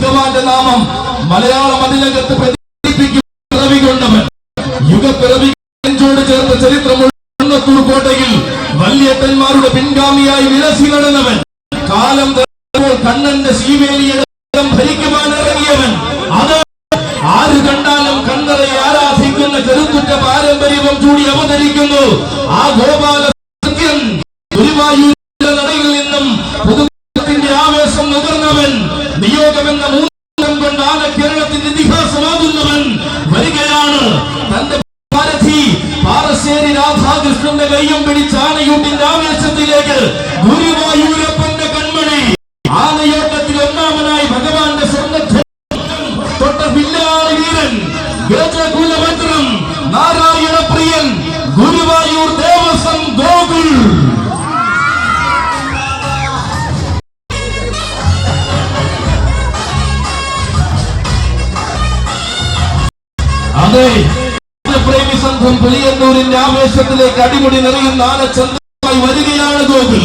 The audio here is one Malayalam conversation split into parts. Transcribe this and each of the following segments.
ഭഗവാന്റെ നാമം മലയാള മതിലകത്ത് പ്രചരിപ്പിക്കും യുഗപ്പിറവിയോട് ചേർത്ത ചരിത്രമുള്ള കോട്ടയിൽ വല്യേട്ടന്മാരുടെ പിൻഗാമിയായി വിലസി നടന്നവൻ. കാലം കണ്ണന്റെ ശ്രീവേലിയുടെ ഭരിക്കുവാൻ ഇറങ്ങിയവൻ. അത് ആര് കണ്ടാലും കണ്ണറയെ ആരാധിക്കുന്ന കരുത്തുറ്റ പാരമ്പര്യവും കൂടി അവതരിക്കുന്നു. ആ ഗോപാല സത്യൻ ഗുരുവായൂരിന്റെ നടയിൽ നിന്നും പുതുത്തിന്റെ ആവേശം നുകർന്നവൻ നിയോഗമെന്ന മൂന്നും കൊണ്ട് ആന കേരളത്തിന്റെ ഇതിഹാസമാകുന്നവൻ. വരികയാണ് തന്റെ ഭാരതി. പാറശ്ശേരി രാധാകൃഷ്ണന്റെ കയ്യും പിടിച്ച് ആനയൂട്ടിന്റെ ആവേശത്തിലേക്ക് ഗുരുവായൂരപ്പന്റെ ഗജകുലഭദ്രം നാരായണ പ്രിയൻ ഗുരുവായൂർ ദേവസ്വം ഗോകുൽ അതെ പ്രേമി സംഘം പുലിയന്നൂരിന്റെ ആവേശത്തിലേക്ക് അടിമുടി നിറയുന്ന ചന്ദ്രമായി വരികയാണ് ഗോകുൽ.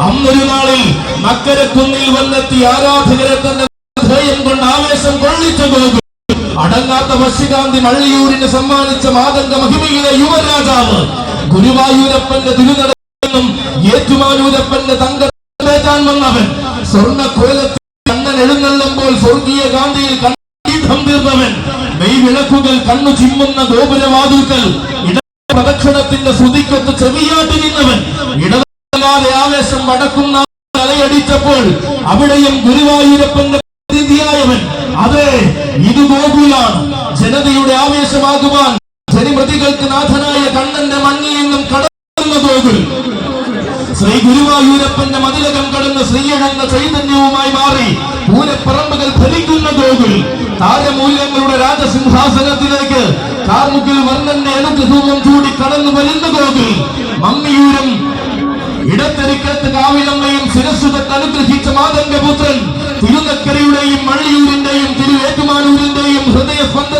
അന്നൊരു നാളിൽ മക്കരക്കുന്നിൽ വന്നെത്തി ആരാധകരെ തന്നെ ധൈര്യം കൊണ്ട് ആവേശം കൊള്ളിച്ച ഗോകുൽ അടങ്ങാത്ത വശികാന്തി മള്ളിയൂരിന് സമ്മാനിച്ച മാതംഗ മഹിമയിലെ യുവരാജാവ് ഗുരുവായൂരപ്പന്റെ തിരുനടന്നും ഏറ്റുമാനൂരപ്പന്റെ തങ്കേറ്റാൻ വന്നവൻ. സ്വർണ കോലത്തിൽ കണ്ണൻ എഴുന്നള്ളുമ്പോൾ സ്വർഗീയ ഗാന്ധിയിൽ കണ്ണീഠം തീർന്നവൻ. മെയ് വിളക്കുകൾ കണ്ണു ചിമ്മുന്ന ഗോപുരവാതിൽക്കൽ പ്രദക്ഷിണത്തിന്റെ ശ്രുതിക്കൊത്ത് ചെവിയാട്ടി നിന്നവൻ. ഇടതല്ലാതെ ആവേശം വടക്കുന്ന തലയടിച്ചപ്പോൾ അവിടെയും ഗുരുവായൂരപ്പന്റെ പ്രതിനിധിയായവൻ. അതെ ഇത് ഗോകുലാണ് ജനതയുടെ ആവേശമാകുവാൻ ജനിമൃതികൾക്ക് നാഥനായ കണ്ണന്റെ മണ്ണിൽ നിന്നും കടന്ന ഗോകുൽ ശ്രീ ഗുരുവായൂരപ്പന്റെ മതിലകം കടന്ന് ശ്രീയഴന്ന ചൈതന്യവുമായി മാറി പൂരപ്പറമ്പുകൾ ഭരിക്കുന്ന ഗോകുൽ താരമൂല്യങ്ങളുടെ രാജസിംഹാസനത്തിലേക്ക് കാർമുകിൽ വർണന്റെ അനുഗ്രഹവും ചൂടി കടന്നു വരുന്ന ഗോകുൽ മമ്മിയൂരും ഇടത്തെരുക്കത്ത് കാവിലമ്മയും ശിരസ്സുതട്ട് അനുഗ്രഹിച്ച മാതംഗപുത്രൻ തിരുനക്കരയുടെയും മള്ളിയൂരിന്റെയും fondo